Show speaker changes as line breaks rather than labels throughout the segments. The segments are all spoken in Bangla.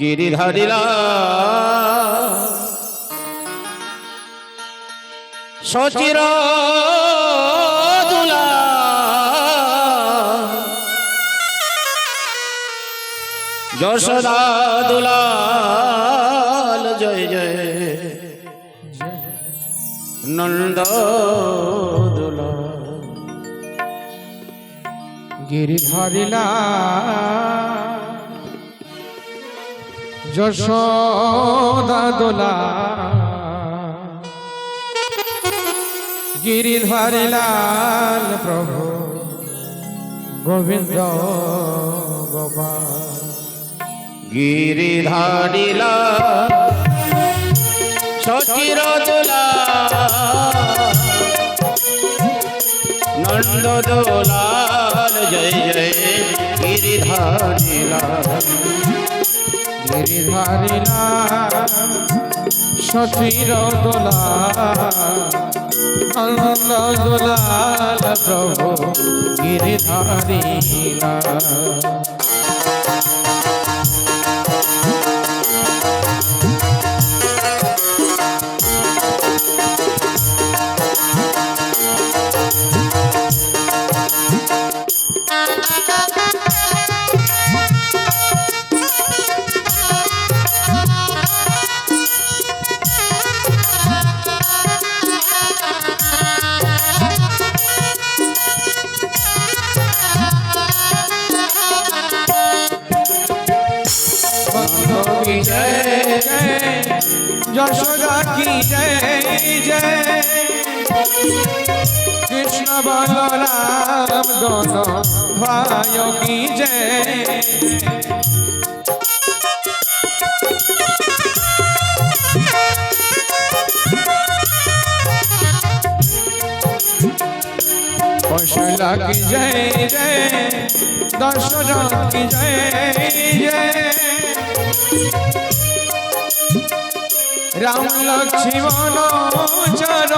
গিরিধারিলা সচির যশোদা দুলাল জয় জয়। নন্দ দুলা।
গিরিধারিলা যশোদা দোলা গিরিধারিলাল প্রভু গোবিন্দ গোপাল।
গিরিধারিলা সচির দোলা নন্দ দোলাল জয় জয় গিরিধারিলা
গিরিধারিলা সচির দোলা। আনন্দ দোলাল প্রভু গিরিধারিলা বলরাম দোন ভাই কি জয় কৌশলা কি জয় জয় দশরথ কি জয় জয় রাম লক্ষ্মণ চর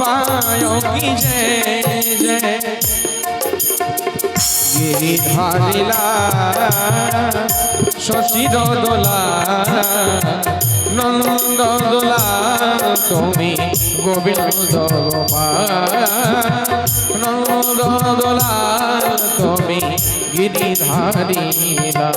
পায় কি জয় জয় গিরিধারিলা শশীর দোলা নন্দ দোলা, তুমি গোবিন্দ নন্দ দোলা, তুমি গিরিধারিলা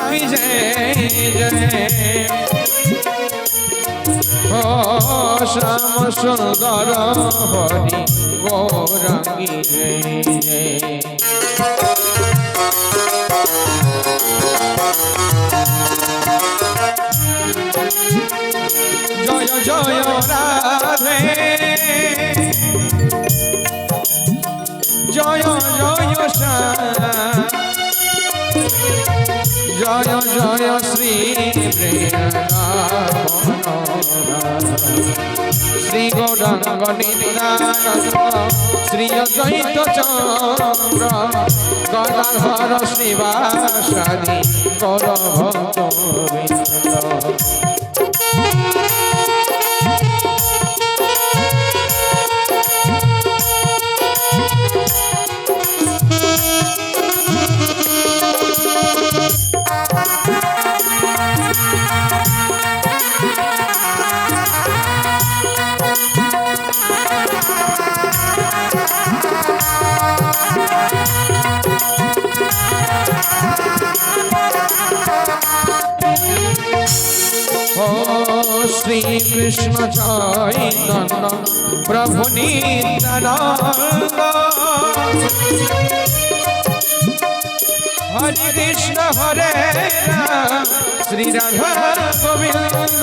কি জয় জয় ও শ্যাম সুন্দর হরি গৌরাঙ্গী জয় জয় জয় জয় রাধে জয় জয় শ্যাম জয় জয় শ্রী শ্রী গৌরাঙ্গ নিত্যানন্দ শ্রী অদ্বৈত চন্দ্র গদাধর শ্রীবাসাদি গৌর কৃষ্ণ চৈতন্য প্রভু নিত্যানন্দ। হরে কৃষ্ণ হরে শ্রী রাধা গোবিন্দ।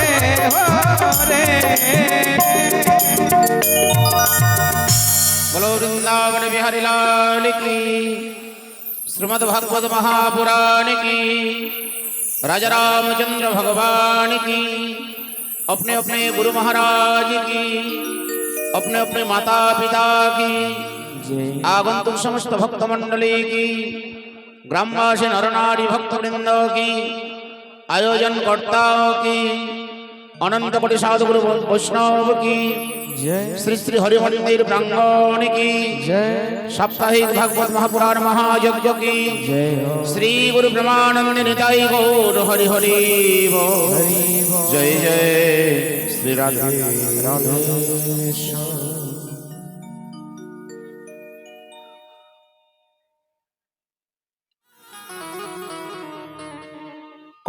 হরে
बोलो वृंदावन बिहारी लाल की श्रीमद भागवत महापुराण की राजा रामचंद्र भगवान की अपने अपने गुरु महाराज की अपने अपने माता पिता की आगंतुक समस्त भक्त मंडली की ग्रामवासी नरनारी भक्त वृंद की आयोजन कर्ताओं की অনন্তপটি সাধুগুরু বৈষ্ণব
কি?
শ্রী শ্রী হরি মন্দির প্রাঙ্গণ কি? সাপ্তাহিক ভাগবত মহাপুরাণ মহাযজ্ঞ কি? শ্রী গুরু ব্রহ্মানন্দ নিতাই গৌর হরি হরি জয় জয় শ্রী রাধা রাধে।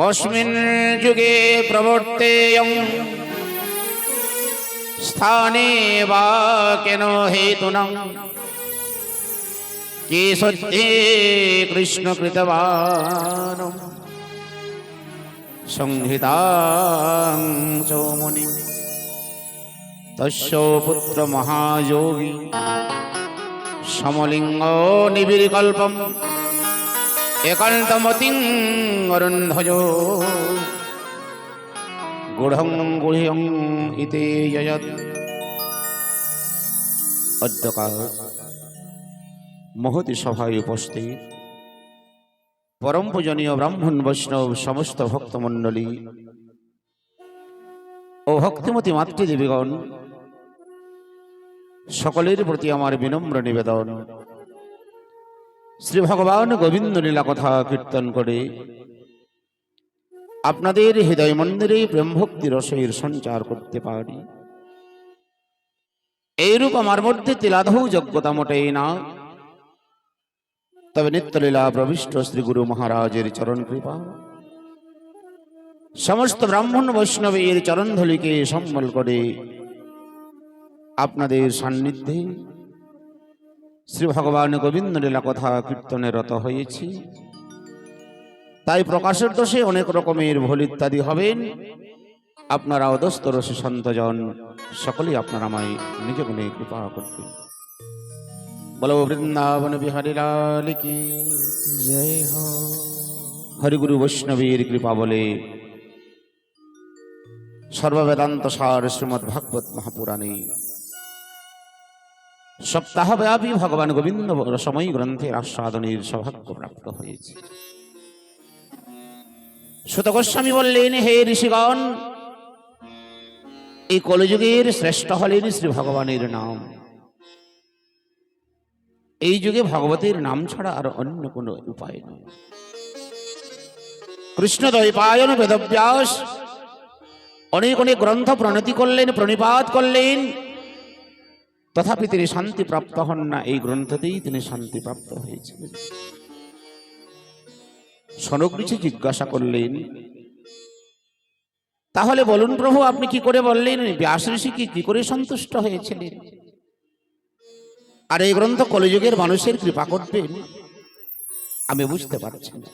কস্মিন যুগে প্রবর্তেয়ং। স্থানে বা কেন হেতুনা? কে সত্যে কৃষ্ণ কৃতবান সংহিতাং চৌমনি। তস্য পুত্র মহাযোগী। সমলিঙ্গ নিবিড়কল্পম। একান্তমতিং গূঢ়ং গুহ্যং ইতি যয়ৎ অদ্যকাল মহতি সভায় উপস্থিত পরম পূজনীয় ব্রাহ্মণ বৈষ্ণব সমস্ত ভক্তমণ্ডলী ও ভক্তিমতী মাতৃদেবীগণ সকলের প্রতি আমার বিনম্র নিবেদন শ্রী ভগবান গোবিন্দ লীলা কথা কীর্তন করে আপনাদের হৃদয় মন্দিরে প্রেম ভক্তি রসের সঞ্চার করতে পারি। এইরূপ আমার মধ্যে তিলাধৌ যোগ্যতা মোটেই না। তবে নিত্যলীলা প্রবিষ্ট শ্রী গুরু মহারাজের চরণ কৃপা। সমস্ত ব্রাহ্মণ বৈষ্ণবের চরণধলিকে সম্বল করে আপনাদের সান্নিধ্যে শ্রী ভগবান গোবিন্দ লীলা কথা কীর্তনে রত হয়েছি। তাই প্রকাশের দোষে অনেক রকমের ভুল ইত্যাদি হবেন। আপনারা অদস্ত রসী সন্তজন, সকলেই আপনারা আমায় নিজে গুণে কৃপা করবেন। বল বৃন্দাবন বিহারী লাল কি
জয়
হরিগুরু বৈষ্ণবীর কৃপা বলে সর্ববেদান্ত সার শ্রীমদ্ ভাগবত মহাপুরাণী সপ্তাহব্যাপী ভগবান গোবিন্দ রসময়ী গ্রন্থের আস্বাদনের সৌভাগ্য প্রাপ্ত হয়েছে। সুত গোস্বামী বললেন, হে ঋষিগণ, এই কলিযুগের শ্রেষ্ঠ হলেন শ্রী ভগবানের নাম। এই যুগে ভগবতের নাম ছাড়া আর অন্য কোনো উপায় নেই। কৃষ্ণ দ্বৈপায়ন বেদব্যাস অনেক অনেক গ্রন্থ প্রণতি করলেন, প্রণিপাত করলেন। তথাপি তিনি শান্তি প্রাপ্ত হন না। এই গ্রন্থতেই তিনি শান্তি প্রাপ্ত হয়েছিলেন সনগ্রীছে জিজ্ঞাসা করলেন, তাহলে বলুন প্রভু, আপনি কি করে বললেন? ব্যাস ঋষি কি কি করে সন্তুষ্ট হয়েছিলেন? আর এই গ্রন্থ কলিযুগের মানুষের কৃপা করবেন? আমি বুঝতে পারছি না।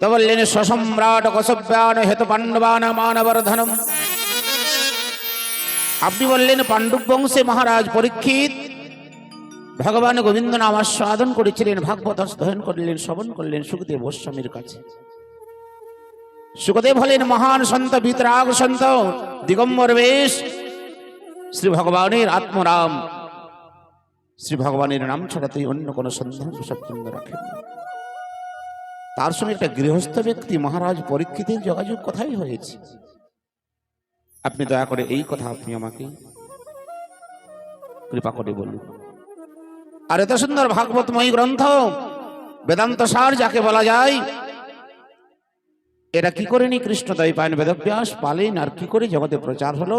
তো বললেন, সসম্রাট কসব্যান হেতু পাণ্ডবান মানবর্ধনম। আপনি বললেন পাণ্ডব বংশে মহারাজ পরীক্ষিত ভগবান গোবিন্দ নাম আস্বাদন করেছিলেন ভাগবত অধ্যয়ন করলেন শ্রবণ করলেন সুখদেব গোস্বামীর কাছে সুখদেব হলেন মহান সন্ত, বিতরাগ সন্ত, দিগম্বর বেশ। শ্রী ভগবানের আত্মরাম। শ্রী ভগবানের নাম ছাড়া তুই অন্য কোনো সন্ধান সৎসঙ্গ রাখেন তার সঙ্গে একটা গৃহস্থ ব্যক্তি মহারাজ পরীক্ষিতের যোগাযোগ কোথায় হয়েছে। আপনি দয়া করে এই কথা আপনি আমাকে কৃপা করে বলুন। আর এত সুন্দর ভাগবতময়ী গ্রন্থ, বেদান্ত সার যাকে বলা যায়, এরা কি করে নি কৃষ্ণ দৈপায়ন বেদব্যাস, পালেন, আর কি করে জগতে প্রচার হলো?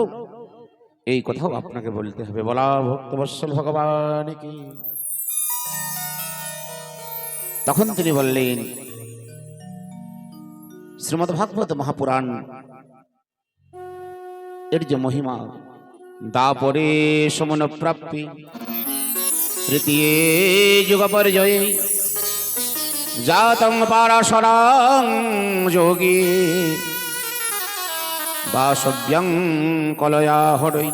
এই কথাও আপনাকে বলতে হবে। বলা ভক্তবৎসল ভগবান কি? তখন তিনি বললেন, শ্রীমদ ভাগবত মহাপুরাণ এর যে মহিমা দাপরে সমন প্রাপ্তি। তৃতীয় যুগ পর্যায়ে জাতং পারাশরাং যোগী। বাসব্যং কলয়া হরই।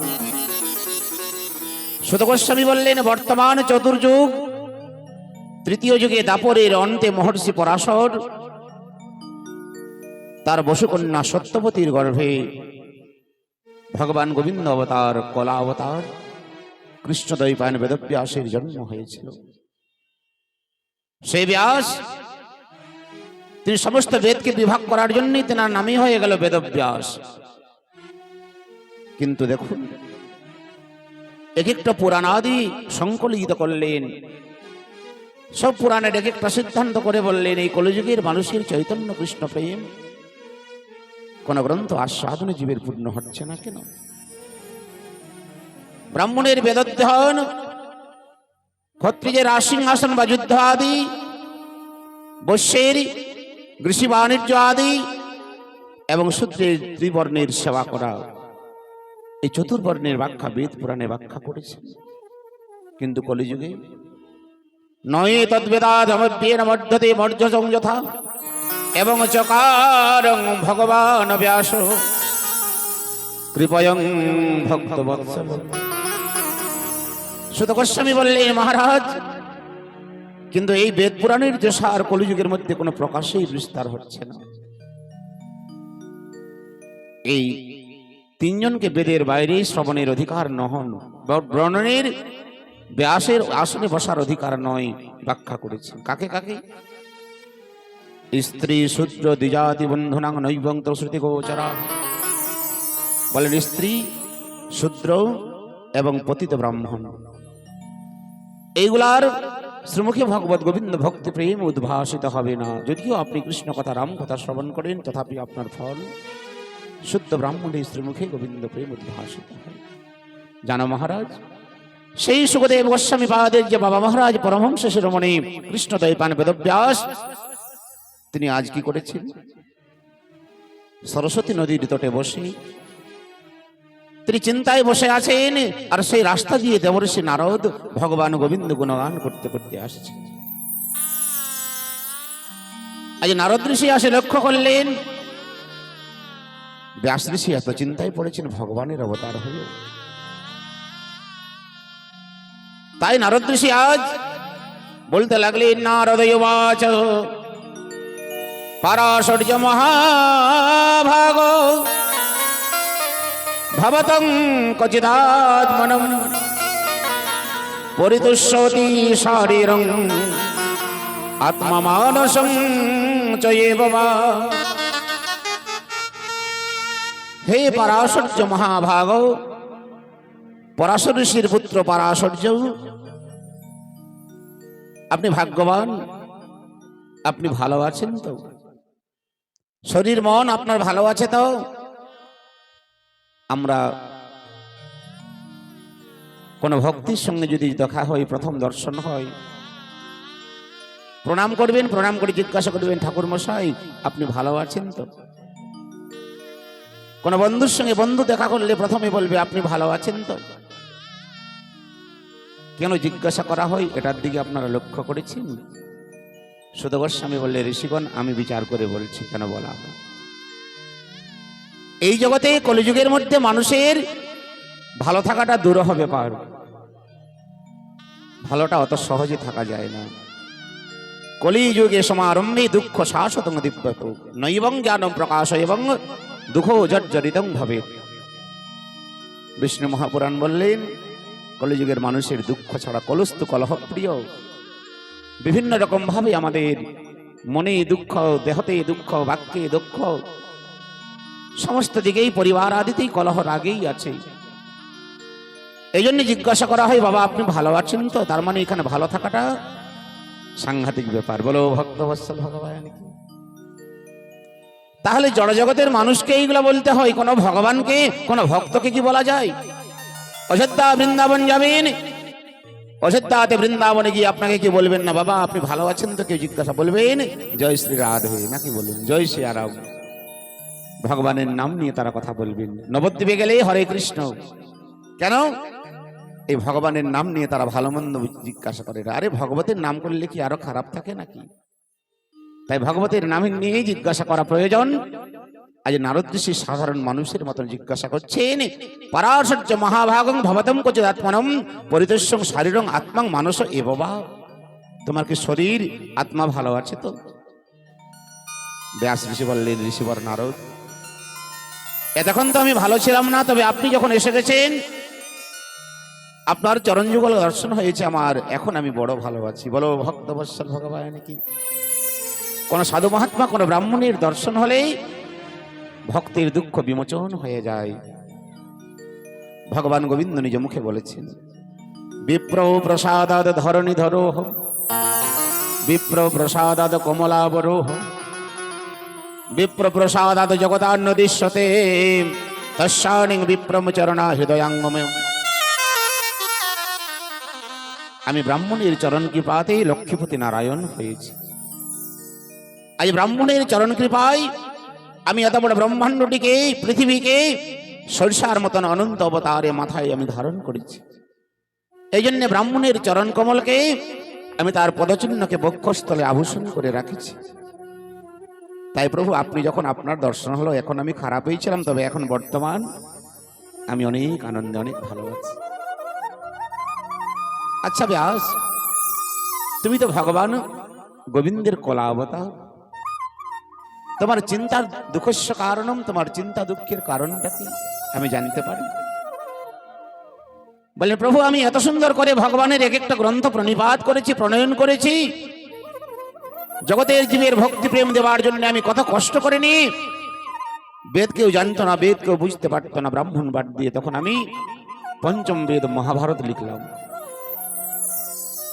সুত গোস্বামী বললেন, বর্তমান চতুর্যুগ, তৃতীয় যুগে দাপরের অন্তে মহর্ষি পরাশর, তার বসুকন্যা সত্যবতীর গর্ভে ভগবান গোবিন্দ অবতার, কলা অবতার কৃষ্ণদৈপায়ন বেদব্যাসের জন্ম হয়েছিল। সেই ব্যাস, তিনি সমস্ত বেদকে বিভাগ করার জন্যই তেনার নামই হয়ে গেল বেদব্যাস। কিন্তু দেখুন এক একটা পুরাণাদি সংকলিত করলেন। সব পুরাণের এক একটা সিদ্ধান্ত করে বললেন, এই কলিযুগের মানুষের চৈতন্য কৃষ্ণ প্রেম কোন গ্রন্থ আস্বাদনে জীবের পূর্ণ হচ্ছে না কেন? ব্রাহ্মণের বেদধ্যায়ন, ক্ষত্রিয়ের আসিংহাসন বা যুদ্ধ আদি, বৈশ্যের কৃষি বাণিজ্য আদি, এবং সূত্রের ত্রিবর্ণের সেবা করা। এই চতুর্বর্ণের ব্যাখ্যা বেদ পুরাণে ব্যাখ্যা করেছে কিন্তু কলিযুগে নয়ে তদ্বেদাধমব্যেন মধ্যতে মর্য সংযথা এবং চকারং ভগবান ব্যাস। কৃপয়ং ভক্ত বৎসল সুত গোস্বামী বললেন মহারাজ, কিন্তু এই বেদ পুরাণের যে সার কলিযুগের মধ্যে কোনো প্রকাশেই বিস্তার হচ্ছে না। এই তিনজনকে বেদের বাইরে শ্রবণের অধিকার নহন ব্রণনের ব্যাসের আসনে বসার অধিকার নয় ব্যাখ্যা করেছে কাকে কাকে? স্ত্রী শূদ্র দ্বিজাতি বন্ধুনাং নৈবন্ত শ্রুতি গোচরা। বলেন, স্ত্রী শূদ্র এবং পতিত ব্রাহ্মণ। এইগুলার শ্রীমুখী ভগবত গোবিন্দ ভক্তি প্রেম উদ্ভাসিত হবে না। যদিও আপনি কৃষ্ণ কথা, রাম কথা শ্রবণ করেন, তথাপি আপনার ফল শুদ্ধ ব্রাহ্মণের শ্রীমুখে গোবিন্দ প্রেম উদ্ভাসিত হয়। জানো মহারাজ, সেই সুখদেব গোস্বামী পাদের যে বাবা মহারাজ পরমহংস শিরোমণি কৃষ্ণদয় পান বেদব্যাস তিনি আজ কি করেছেন? সরস্বতী নদীর তটে বসে তিনি চিন্তায় বসে আছেন, আর সেই রাস্তা দিয়ে দেবর্ষি নারদ ভগবান গোবিন্দ গুণগান করতে করতে আসছে। আজ নারদ ঋষি আসে লক্ষ্য করলেন, ব্যাস ঋষি এত চিন্তায় পড়েছেন, ভগবানের অবতার হল তাই নারদ ঋষি আজ বলতে লাগলেন নারদয় বাচ পারাশর্য মহাভাগ ভবতং কচিদাত্মনম। পরিতুষ্যতি শারীরং। আত্মমানসং চয়েব হে পরাশর্য মহাভাগ পরাশর ঋষির পুত্র পরাশর্য, আপনি ভাগ্যবান, আপনি ভালো আছেন তো? শরীর, মন আপনার ভালো আছে তো? আমরা কোনো ভক্তির সঙ্গে যদি দেখা হয়, প্রথম দর্শন হয়, প্রণাম করবেন, প্রণাম করে জিজ্ঞাসা করবেন, ঠাকুর মশাই, আপনি ভালো আছেন তো? কোনো বন্ধুর সঙ্গে বন্ধু দেখা করলে প্রথমে বলবে, আপনি ভালো আছেন তো? কেন জিজ্ঞাসা করা হয়? এটার দিকে আপনারা লক্ষ্য করেছেন? সুদ গোস্বামী বললে, ঋষিগণ, আমি বিচার করে বলছি, কেন বলা এই জগতে কলিযুগের মধ্যে মানুষের ভালো থাকাটা দুরহ ব্যাপার। ভালোটা অত সহজে থাকা যায় না। কলিযুগে সমারম্ভে দুঃখ শাশ্বত দিব্যত, নৈবং জ্ঞানম প্রকাশ এবং দুঃখ জর্জরিতং ভাবে বিষ্ণু মহাপুরাণ বললেন, কলিযুগের মানুষের দুঃখ ছাড়া কলস্তু কলহ প্রিয় বিভিন্ন রকম ভাবে আমাদের মনে দুঃখ, দেহতে দুঃখ, বাক্যে দুঃখ, সমস্ত দিকেই পরিবার আদিতেই কলহ আগেই আছে। এই জন্য জিজ্ঞাসা করা হয়, বাবা, আপনি ভালো আছেন তো? তার মানে এখানে ভালো থাকাটা সাংঘাতিক ব্যাপার। বলো ভক্তবৎসল ভগবান তাহলে জড়জগতের মানুষকে এইগুলো বলতে হয়, কোন ভগবানকে, কোন ভক্তকে কি বলা যায়? অযোধ্যা বৃন্দাবন যাবেন অযোধ্যাতে বৃন্দাবনে গিয়ে আপনাকে কি বলবেন না, বাবা? আপনি ভালো আছেন তো? কেউ জিজ্ঞাসা বলবেন? জয় শ্রী রাধে নাকি বলবেন জয় শ্রী আরাম ভগবানের নাম নিয়ে তারা কথা বলবেন। নবদ্বীপে গেলেই হরে কৃষ্ণ। কেন? এই ভগবানের নাম নিয়ে তারা ভালো মন্দ জিজ্ঞাসা করে। আরে, ভগবতের নাম করলে কি আরও খারাপ থাকে নাকি? তাই ভগবতের নাম নিয়েই জিজ্ঞাসা করা প্রয়োজন। আজ নারদ ঋষি সাধারণ মানুষের মতন জিজ্ঞাসা করছেন, পরাশর্য মহাভাগং ভবতম কচিদাত্মনম পরিদর্শন শারীরং আত্মাং মানস এববা তোমার কি শরীর, আত্মা ভালো আছে তো? ব্যাস, ঋষি বললেন, ঋষিবর নারদ এতক্ষণ তো আমি ভালো ছিলাম না, তবে আপনি যখন এসে গেছেন, আপনার চরণ যুগল দর্শন হয়েছে আমার, এখন আমি বড় ভালো আছি। বলো ভক্ত ভগবান কি? কোন সাধু মহাত্মা, কোন ব্রাহ্মণের দর্শন হলেই ভক্তের দুঃখ বিমোচন হয়ে যায়। ভগবান গোবিন্দ নিজ মুখে বলেছেন বিপ্র প্রসাদাদ ধরণী ধরোহ বিপ্র প্রসাদাদ কমলাবরোহ বিপ্র প্রসাদাদ জগতান্ন দৃশ্যতে, তস্যানিং বিপ্রম চরণা হৃদয়াঙ্গময় আমি ব্রাহ্মণের চরণ কৃপাতেই লক্ষ্মীপতি নারায়ণ হয়েছি। আজ ব্রাহ্মণের চরণ কৃপায় আমি এত বড় ব্রহ্মাণ্ডটিকে, পৃথিবীকে সরিষার মতন অনন্ত অবতারে মাথায় আমি ধারণ করেছি। এই জন্য ব্রাহ্মণের চরণ কমলকে আমি তার পদচিহ্নকে বক্ষস্থলে আভূষণ করে রাখেছি। তাই প্রভু, আপনি যখন আপনার দর্শন হলো, এখন আমি খারাপ হয়েছিলাম, তবে এখন বর্তমান আমি অনেক আনন্দে, অনেক ভালো আছি। আচ্ছা ব্যাস, তুমি তো ভগবান গোবিন্দের কলা অবতার। তোমার চিন্তার দুঃখস্য কারণম, তোমার চিন্তা দুঃখের কারণটা কি? আমি জানতে পারি। বলে, প্রভু, আমি এত সুন্দর করে ভগবানের এক একটা গ্রন্থ প্রণিপাত করেছি, প্রণয়ন করেছি। জগতের জীবের ভক্তি প্রেম দেওয়ার জন্য আমি কত কষ্ট করিনি। বেদ কেউ জানতো না, বেদ কেউ বুঝতে পারতো না, ব্রাহ্মণ বাদ দিয়ে তখন আমি পঞ্চম বেদ মহাভারত লিখলাম।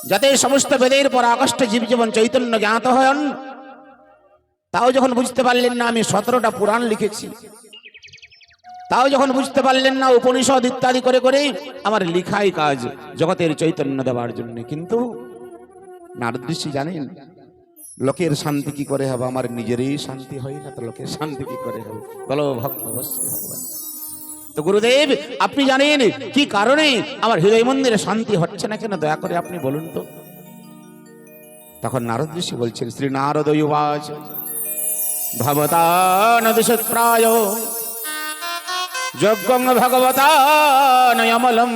যাতে সমস্ত বেদের পর আকষ্টে জীব জীবন চৈতন্য জ্ঞাত হন তাও যখন বুঝতে পারলেন না, আমি সতেরোটা পুরাণ লিখেছি। তাও যখন বুঝতে পারলেন না, উপনিষদ ইত্যাদি করে করে আমার লিখাই কাজ জগতের চৈতন্য দেওয়ার জন্য। কিন্তু নারদ ঋষি জানেন, লোকের শান্তি কি করে হবে? আমার নিজেরই শান্তি হয় না তো লোকের শান্তি কি করে হবে? বলো, ভক্ত অবশ্যই ভগবান। তো গুরুদেব, আপনি জানেন কি কারণে আমার হৃদয় মন্দিরে শান্তি হচ্ছে না কেন? দয়া করে আপনি বলুন তো। তখন নারদ ঋষি বলছেন, শ্রী নারদ ভবতা নদুষৎপ্রায় যজ্ঞং ভগবতা নয়মলম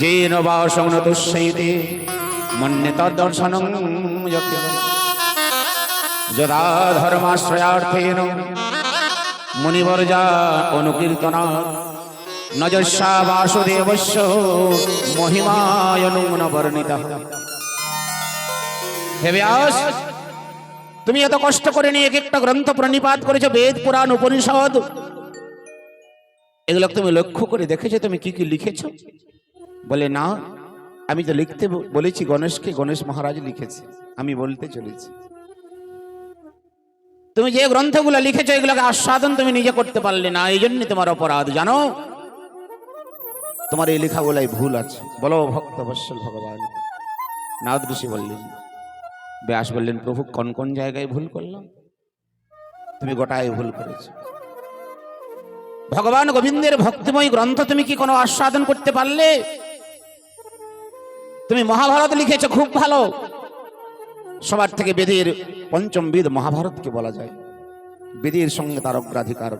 যেন বাসং তুষ্যৈতে মন্যে তদ্দর্শনং যদা ধর্মাশ্রয়ার্থেন মুনিবর্জা অনুকীর্তনা নজস্যা বাসুদেবস্য মহিমায়নুন বর্ণিত হে ব্যাস তুমি এত কষ্ট করে নিয়ে এক একটা গ্রন্থ প্রণিপাত করেছ, বেদ, পুরাণ, উপনিষদ। এগুলো তুমি লক্ষ্য করে দেখেছ, তুমি কি কি লিখেছো? বলে, না, আমি তো লিখতে বলেছি, গণেশকে গণেশ মহারাজ লিখেছে, আমি বলতে চলেছি। তুমি যে গ্রন্থগুলো লিখেছো, এগুলোকে আস্বাদন তুমি নিজে করতে পারলে না, এই জন্য তোমার অপরাধ, জানো? তোমার এই লেখাগুলাই ভুল আছে। বলো, ভক্ত বৎসল ভগবান নারদ ঋষি বললেন ব্যাস বললেন, প্রভু, কোন কোন জায়গায় ভুল করলাম? তুমি গোটায় ভুল করেছ। ভগবান গোবিন্দের ভক্তিময় গ্রন্থ তুমি কি কোনো আস্বাদন করতে পারলে? তুমি মহাভারত লিখেছো, খুব ভালো। সবার থেকে বেদের পঞ্চম বেদ মহাভারতকে বলা যায়। বেদের সঙ্গে তার অগ্রাধিকার।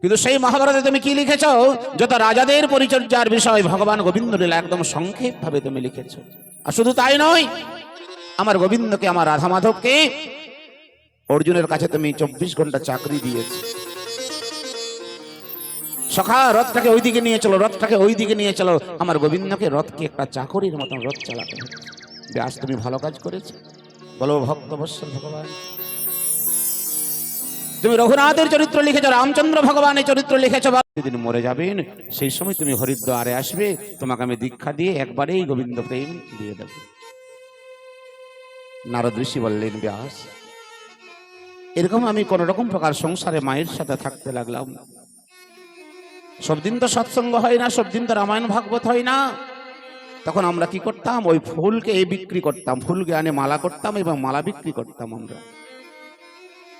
কিন্তু সেই মহাভারতে তুমি কি লিখেছ? যত রাজাদের পরিচর্যার বিষয় ভগবান গোবিন্দ লীলা একদম সংক্ষেপ ভাবে তুমি লিখেছ। আর শুধু তাই নয় আমার গোবিন্দকে, আমার রাধা মাধবকে অর্জুনের কাছে তুমি চব্বিশ ঘণ্টা চাকরি দিয়েছ। সখা, রথটাকে ওই দিকে নিয়ে চলো, রথটাকে ওই দিকে নিয়ে চলো। আমার গোবিন্দকে রথকে একটা চাকরির মতন রথ চালাতে ব্যাস, তুমি ভালো কাজ করেছ। বলো, ভক্ত ভগবান। তুমি রঘুনাথের চরিত্র লিখেছো, রামচন্দ্র ভগবানের চরিত্র লিখেছো যেদিন মরে যাবেন, সেই সময় তুমি হরিদ্বারে আসবে। তোমাকে আমি দীক্ষা দিয়ে একবারেই গোবিন্দ প্রেম দিয়ে দেব। নারদ ঋষি বললেন, ব্যাস। এরকম আমি কোন রকম প্রকার সংসারে মায়ের সাথে থাকতে লাগলাম। সব দিন তো সৎসঙ্গ হয় না সব দিন তো রামায়ণ, ভাগবত হয় না। তখন আমরা কি করতাম? ওই ফুলকে এ বিক্রি করতাম ফুলকে আনে মালা করতাম এবং মালা বিক্রি করতাম আমরা।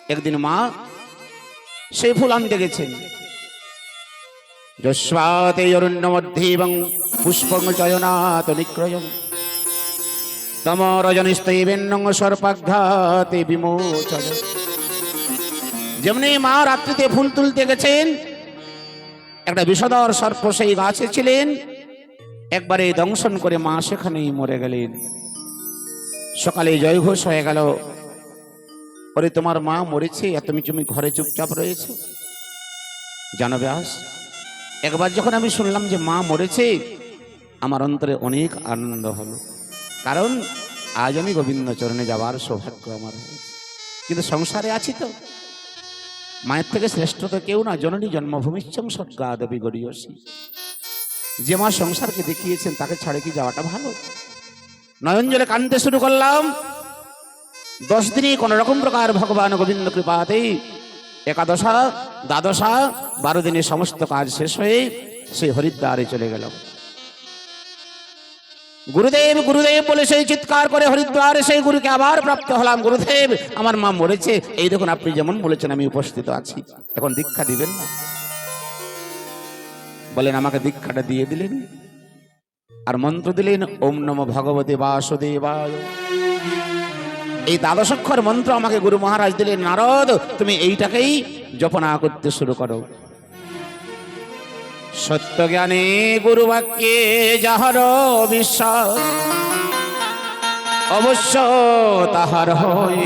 একদিন মা সেই ফুল আনতে গেছেন। যস্বাতে অরণ্য মধ্যে এবং পুষ্পং চয়নাত নিক্রয়ং। তম রজনিস্তৈবেন্নং সর্পাঘাতে বিমোচন যেমনি মা রাত্রিতে ফুল তুলতে গেছেন, একটা বিষধর সর্প সেই গাছে ছিলেন, একবারে দংশন করে মা সেখানেই মরে গেলেন। সকালে জয়ঘোষ হয়ে গেল। ওরে, তোমার মা মরেছে আর তুমি তুমি ঘরে চুপচাপ রয়েছে। জানো ব্যাস, একবার যখন আমি শুনলাম যে মা মরেছে, আমার অন্তরে অনেক আনন্দ হলো। কারণ আজ আমি গোবিন্দ চরণে যাওয়ার সৌভাগ্য আমার কিন্তু সংসারে আছি তো। মায়ের থেকে শ্রেষ্ঠ তো কেউ না, জননী জন্মভূমিচ্ছং স্বর্গা দেবী গড়িয়সী যে মা সংসারকে দেখিয়েছেন, তাকে ছাড়ে কি যাওয়াটা ভালো? নয়ন জলে কানতে শুরু করলাম। দশ দিনই কোন রকম প্রকার ভগবান গোবিন্দ কৃপাতেই একাদশা, দ্বাদশা, বারো দিনে সমস্ত কাজ শেষ হয়ে সেই হরিদ্বারে চলে গেল গুরুদেব গুরুদেব বলে সেই চিৎকার করে হরিদ্বারে সেই গুরুকে আবার প্রাপ্ত হলাম। গুরুদেব, আমার মা মরেছে। এই দেখুন, আপনি যেমন বলেছেন, আমি উপস্থিত আছি। এখন দীক্ষা দিবেন না? বলেন, আমাকে দীক্ষাটা দিয়ে দিলেন। আর মন্ত্র দিলেন, ওম নম ভগবতে বাসুদেবায়। এই দ্বাদশক্ষর মন্ত্র আমাকে গুরু মহারাজ দিলেন, নারদ, তুমি এইটাকেই জপনা করতে শুরু করো। সত্য জ্ঞানে গুরু বাক্যে যাহার বিশ্বাস, অবশ্য তাহার হয়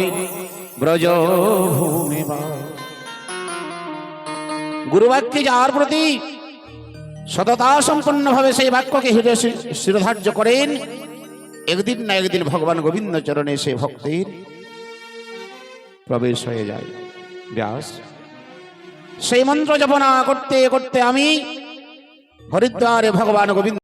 ব্রজ ভূমি গুরু বাক্যে যাহার প্রতি সততা সম্পন্ন ভাবে সেই বাক্যকে হৃদয় শিরোধার্য করেন, একদিন না একদিন ভগবান গোবিন্দ চরণে সে ভক্তির প্রবেশ হয়ে যায়। ব্যাস। সেই মন্ত্র জপনা করতে করতে আমি হরিদ্বারে ভগবান গোবিন্দ